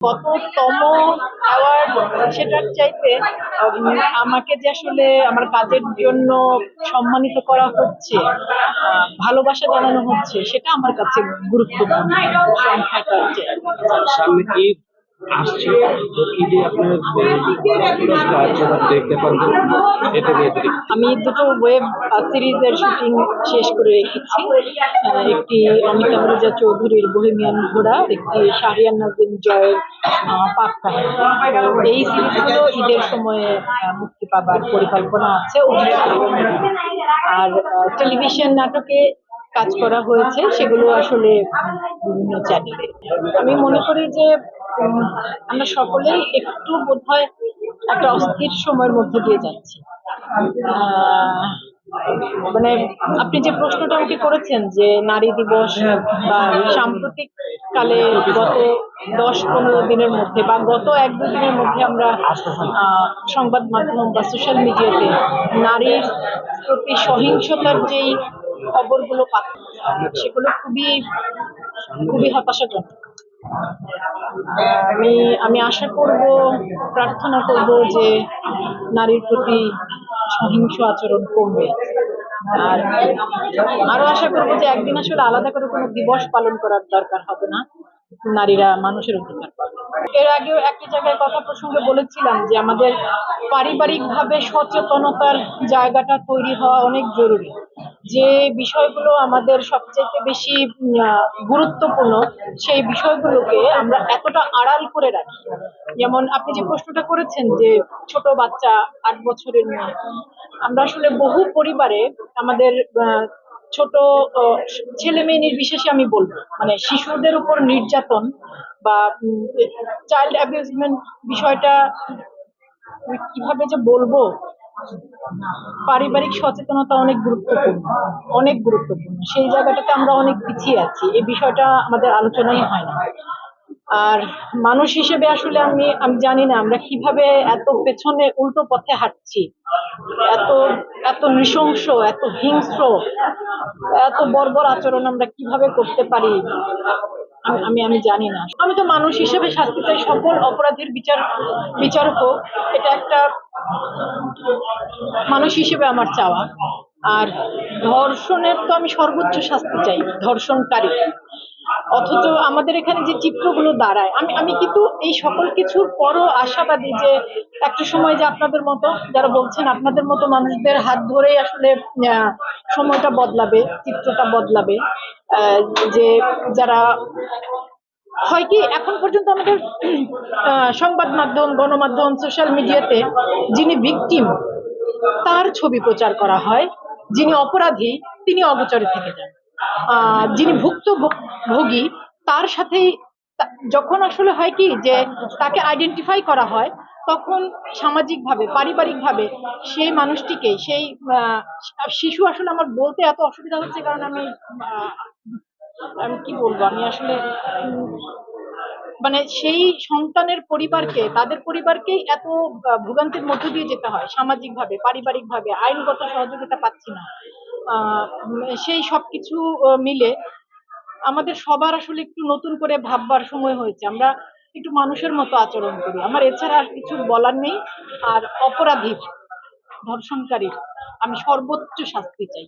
কততম অ্যাওয়ার্ড সেটার চাইতে আমাকে যে আসলে আমার কাজের জন্য সম্মানিত করা হচ্ছে ভালোবাসা জানানো হচ্ছে, সেটা আমার কাছে গুরুত্বপূর্ণ। সংখ্যাটা চেয়ে সামনে আসছে। তো দেখতে এটা নিয়ে আমি দুটো ওয়েব সিরিজের শুটিং শেষ করে রেখেছি। একটি অমিতাভ রেজা চৌধুরীর বহিমিয়ান ঘোড়া একটি শাহরিয়ান নাজিম জয়ের আহ, পাক কাহিনী। এই সিরিজগুলো ঈদের সময়ে মুক্তি পাবার পরিকল্পনা আছে আর টেলিভিশন নাটকে কাজ করা হয়েছে, সেগুলো আসলে বিভিন্ন চ্যানেলে। আমি মনে করি যে আমরা সকলেই একটু বোধ হয় একটা অস্থির সময়ের মধ্যে দিয়ে যাচ্ছি। মানে আপনি যে প্রশ্নটা আমাকে করেছেন যে নারী দিবস বা সাম্প্রতিক কালে গত দশ পনেরো দিনের মধ্যে বা গত এক দু দিনের মধ্যে আমরা সংবাদ মাধ্যম বা সোশ্যাল মিডিয়াতে নারীর প্রতি সহিংসতার যেই খবরগুলো পাচ্ছি সেগুলো খুবই খুবই হতাশাজনক। আমি আমি আশা করব, প্রার্থনা করব যে নারীর প্রতি সহিংস আচরণ কমবে আর আরও আশা করব যে একদিন আসলে আলাদা করে কোনো দিবস পালন করার দরকার হবে না। নারীরা মানুষের অধিকার পাবে। এর আগেও একটি জায়গায় কথা প্রসঙ্গে বলেছিলাম যে আমাদের পারিবারিক ভাবে সচেতনতার জায়গাটা তৈরি হওয়া অনেক জরুরি। যে বিষয়গুলো আমাদের সবচেয়ে বেশি গুরুত্বপূর্ণ, সেই বিষয়গুলোকে আমরা এতটা আড়াল করে রাখি। যেমন আপনি যে প্রশ্নটা করেছেন যে ছোট বাচ্চা, আট বছরের মেয়ে, আমরা আসলে বহু পরিবারে আমাদের ছোট ছেলে মেয়ে নির্বিশেষে আমি বলব মানে শিশুদের উপর নির্যাতন বা চাইল্ড অ্যাবিউজমেন্ট বিষয়টা কীভাবে যে বলব পারিবারিক সচেতনতা অনেক গুরুত্বপূর্ণ অনেক গুরুত্বপূর্ণ। সেই জায়গাটাতে আমরা অনেক পিছিয়ে আছি, এই বিষয়টা আমাদের আলোচনাই হয় না। আর মানুষ হিসেবে আসলে আমি আমি জানি না আমরা কীভাবে এত পেছনে উল্টো পথে হাঁটছি। এত এত নৃশংস, এত হিংস্র, এত বর্বর আচরণ আমরা কীভাবে করতে পারি, আমি আমি জানি না। আমি তো মানুষ হিসেবে শাস্তি চাই সকল অপরাধের বিচার বিচার হোক, এটা একটা মানুষ হিসেবে আমার চাওয়া। আর ধর্ষণের তো আমি সর্বোচ্চ শাস্তি চাই, ধর্ষণকারী। অথচ আমাদের এখানে যে চিত্রগুলো দাঁড়ায়, আমি আমি কিন্তু এই সকল কিছুর পরও আশাবাদী যে একটা সময় যে আপনাদের মতো, যারা বলছেন আপনাদের মতো মানুষদের হাত ধরেই আসলে সময়টা বদলাবে, চিত্রটা বদলাবে। যে যারা হয় কি, এখন পর্যন্ত আমাদের সংবাদ মাধ্যম, গণমাধ্যম সোশ্যাল মিডিয়াতে যিনি ভিকটিম তার ছবি প্রচার করা হয়। যিনি অপরাধী, তিনি অগোচরে থেকে যান। যিনি ভুক্তভোগী, তার সাথেই যখন আসলে হয় কি যে তাকে আইডেন্টিফাই করা হয়, তখন সামাজিকভাবে, পারিবারিকভাবে সেই মানুষটিকে, সেই শিশু আসলে আমার বলতে এত অসুবিধা হচ্ছে কারণ আমি আমি কি বলব? আমি আসলে মানে সেই সন্তানের পরিবারকে তাদের পরিবারকেই এত ভোগান্তির মধ্য দিয়ে যেতে হয় সামাজিক ভাবে পারিবারিক ভাবে আইনগত সহযোগিতা পাচ্ছি না। সেই সবকিছু আহ, মিলে আমাদের সবার আসলে একটু নতুন করে ভাববার সময় হয়েছে। আমরা একটু মানুষের মতো আচরণ করি। আমার এছাড়া আর কিছু বলার নেই। আর অপরাধীর ধর্ষণকারীর আমি সর্বোচ্চ শাস্তি চাই।